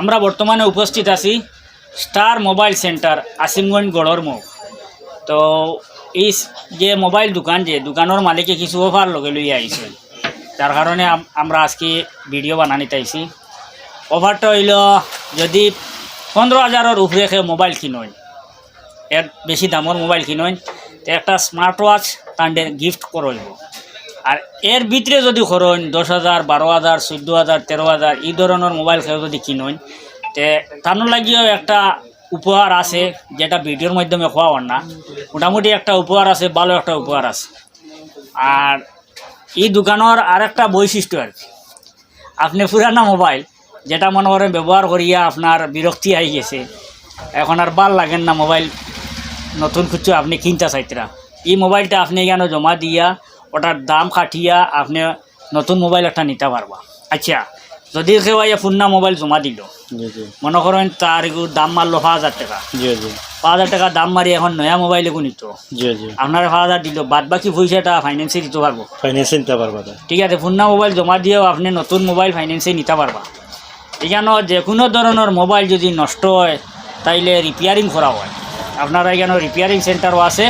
আমরা বর্তমানে উপস্থিত আছি স্টার মোবাইল সেন্টার আসিমগঞ্জ মুখ তো এই যে মোবাইল দোকান যে দোকানের মালিকে কিছু অফার লগে লইয়া আইছে যার কারণে আমরা আজকে ভিডিও বানানিতে আইছি অফারটা হইল, যদি পনেরো হাজারের উপরে কেউ মোবাইল কিনয় এর বেশি দামের মোবাইল কিনয়, তো একটা স্মার্ট ওয়াচ তান্ডে গিফট করইব আর এর ভিতরে যদি করেন দশ হাজার বারো হাজার চোদ্দ হাজার তেরো হাজার এই ধরনের মোবাইল কেউ যদি কিনেন, তে তার লাগিয়েও একটা উপহার আছে, যেটা ভিডিওর মাধ্যমে খোয়াবার না। মোটামুটি একটা উপহার আছে, ভালো একটা উপহার আছে। আর এই দোকানের আর একটা বৈশিষ্ট্য আর কি। আপনি পুরানা মোবাইল, যেটা মনে করেন ব্যবহার করিয়া আপনার বিরক্তি আই গেছে, এখন আর ভালো লাগেন না মোবাইল নতুন কিছু আপনি কিনতে চাইতরা এই মোবাইলটা আপনি কেন জমা দিয়া ওটার দাম কাটিয়া আপনি নতুন মোবাইল একটা নিতে পারবা। আচ্ছা যদি কেউ পুরনা মোবাইল জমা দিল মনে করেন তার দাম মারলো পাঁচ হাজার টাকা। পাঁচ হাজার টাকা দাম মারি এখন নয়া মোবাইল এগু নিত। আপনার পাঁচ হাজার দিল বাদ বাকি পয়সাটা ফাইন্যান্সে দিতে পারব। ফাইন্যান্সে নিতে পারবা ঠিক আছে পুরনা মোবাইল জমা দিয়েও আপনি নতুন মোবাইল ফাইন্যান্সে নিতে পারবা। এখানে যে কোনো ধরনের মোবাইল যদি নষ্ট হয় তাইলে রিপেয়ারিং করা হয়। আপনারা এখানে রিপেয়ারিং সেন্টারও আছে।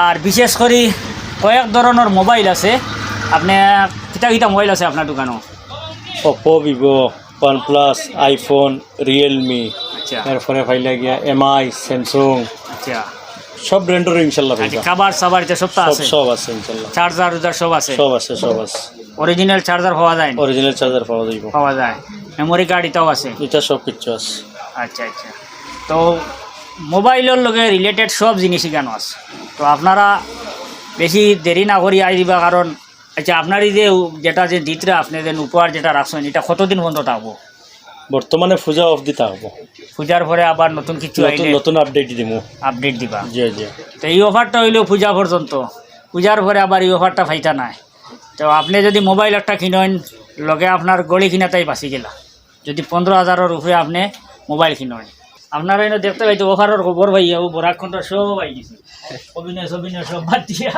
আর বিশেষ করে কয়েক ধরনের মোবাইল আছে। আপনি কিতা কিতা মোবাইল আছে আপনার দোকানও Oppo Vivo OnePlus iPhone Realme আচ্ছা। এরপরে ফাইলা গিয়া এমআই স্যামসুং আচ্ছা। সব ব্র্যান্ডের ইনশাল্লাহ আচ্ছা খাবার সাবার এটা সব তো আছে? সব আছে ইনশাল্লাহ। চার্জার উজার সব আছে? সব আছে সব আছে। অরিজিনাল চার্জার পাওয়া যায়? অরিজিনাল চার্জার পাওয়া যাইব। পাওয়া যায়। মেমোরি কার্ড এটাও আছে? এটা সব কিছু আছে। আচ্ছা আচ্ছা। তো মোবাইলের লগে রিলেটেড সব জিনিসই কেন আছে? তো আপনারা বেশি দেরি না করি আই দিবা কারণ আচ্ছা আপনার এই যে যেটা যে দিতরা আপনি যে উপহার যেটা রাখছেন এটা কতদিন পর্যন্ত থাকব বর্তমানে পূজা অফ দিতে হব। পূজার পরে আবার নতুন কিছু নতুন আইলে নতুন আপডেট দিমু। আপডেট দিবা? জি জি। তো এই অফারটা হইল পূজা পর্যন্ত। পূজার পরে আবার এই অফারটা ফাইতা নাই। তো আপনি যদি মোবাইল একটা কিনেন লগে আপনার গড়ি কিনাটাই বাঁচি গেলা। যদি পনেরো হাজারের উপরে আপনি মোবাইল কিনেন। আপনারা এনে দেখতে পাইতো অফারের খবর ভাই ও বরাকণ্ঠ সব আই গেছে অভিনয় অভিনয় সব বাদ দিয়া।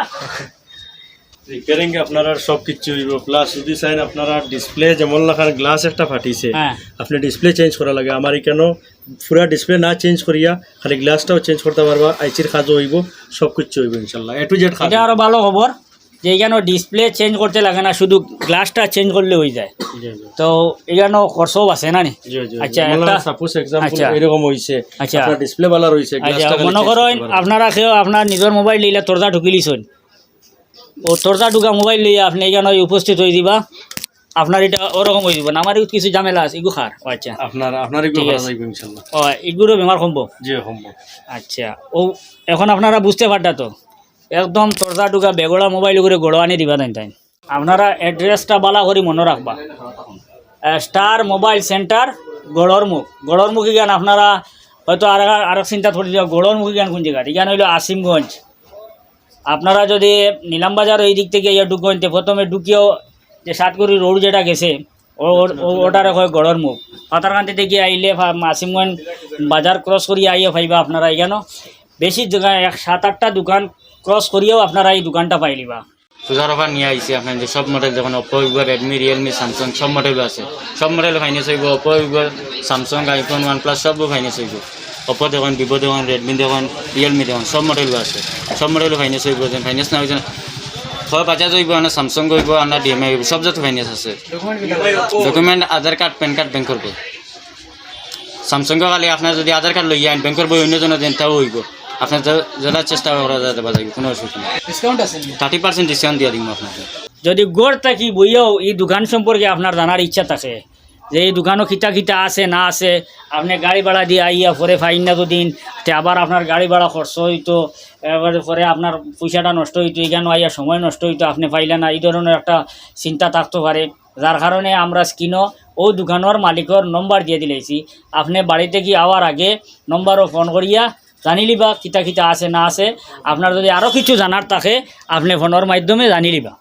রিপেয়ারিং আপনারা সব কিছু হইব। প্লাস যদি চাইন আপনারা ডিসপ্লে যেমন লাখান গ্লাস একটা ফাটিছে হ্যাঁ। আপনি ডিসপ্লে চেঞ্জ করা লাগে। আমার কেন? পুরা ডিসপ্লে না চেঞ্জ করিয়া খালি গ্লাসটাও চেঞ্জ করতে পারবা আইচির কাজও হইব সব কিছু হইব ইনশাল্লাহ। এ টু জেড এটা আরও ভালো খবর। যে এখানে ডিসপ্লে চেঞ্জ করতে লাগে না শুধু গ্লাসটা চেঞ্জ করলে হয়ে যায়। তো এখানে খরচও আছে না। আচ্ছা, একটা- সাপোজ এক্সাম্পল আচ্ছা। এরকম হইছে। আচ্ছা। আপনার ডিসপ্লে ভালো রইছে গ্লাসটা মনে করেন আপনারা কেউ আপনার নিজের মোবাইল নিলে তরজা ঢুকি লিছেন ও তরজা ঢুকা মোবাইল লিয়ে আপনি এখানে উপস্থিত হয়ে দিবা। আপনার এটা ওরকম হয়ে না। আমার কিছু ঝামেলা আছে এগু খার। ও আচ্ছা। আপনার এগুলো। যাইব ও এগুলো বেমার সম্ভব জি সম্ভব আচ্ছা। ও এখন আপনারা বুঝতে পারটা তো? একদম তরজা ঢুকা বেগড়া মোবাইল করে গড়ো আনি দিবা তাই তাই আপনারা অ্যাড্রেসটা বালা করে মনে রাখবা স্টার মোবাইল সেন্টার গড়র মুখ গড়র মুখে জ্ঞান আপনারা হয়তো আর আর চিন্তা করে দিবা গড়র মুখে জ্ঞান কোন জায়গা এখানে হইল আসিমগঞ্জ আপনারা যদি নিলামবাজার ওই দিক থেকে ইয়ে তো প্রথমে ঢুকিয়েও যে সাতগুড়ি রোড যেটা গেছে ওটারে হয় গড়র মুখ পাতারকান্তি থেকে আইলে আসিমগঞ্জ বাজার ক্রস করিয়ে আইয়ে পাইবা আপনারা এখানে বেশি এক সাত, আটটা দোকান ক্রস করিয়েও আপনারা এই দোকানটা পাইলিবা। পূজার অফার নিয়ে আইছি আপনার যে সব মডেল যখন Oppo Vivo Redmi Realme Samsung সব মডেল আছে। সব মডেল ফাইনেন্স হইব Oppo Vivo Samsung iPhone OnePlus সব ফাইনেন্স হইব। ওপো দেখুন ভিভো দেখুন রেডমি দেখুন রিয়েলমি দেখুন, সব মডেল আছে। সব মডেল ফাইনেন্স হইব যেন ফাইনেন্স না হয়েছে হয় বাজাজ হইব না স্যামসাং হইব না ডিএমআই হইব, সব যত ফাইনেন্স আছে। Document Aadhaar card PAN card ব্যাংকৰ বই স্যামসাং খালি আপনার যদি আধার কার্ড লই আইন ব্যাংকৰ বই অন্যজনের দেন তাও হইব। আপনার যারা চেষ্টা করা যাতে বাজাইব কোনো অসুবিধা নেই। থার্টি পার্সেন্ট ডিসকাউন্ট দিয়ে দিব আপনাকে। যদি গড় থাকি বইয়াও এই দোকান সম্পর্কে আপনার জানার ইচ্ছা থাকে। যে এই দোকানও খিতা খিতা আছে না আছে আপনি গাড়ি ভাড়া দিয়ে আইয়া পরে ফাইন না তো দিন তে আবার আপনার গাড়ি ভাড়া খরচ হইতো এবারে পরে আপনার পয়সাটা নষ্ট হইতো এখানে আইয়া সময় নষ্ট হইতো আপনি পাইলেন না এই ধরনের একটা চিন্তা থাকতে পারে। যার কারণে আমরা স্ক্রিনও ও দোকানের মালিকর নম্বর দিয়ে দিলেছি। আপনি বাড়িতে কি আওয়ার আগে নম্বরও ফোন করিয়া জানিলিবা কিতা কিতা আছে, না আছে। আপনার যদি আরও কিছু জানার থাকে, আপনি ফোনের মাধ্যমে জানিলিবা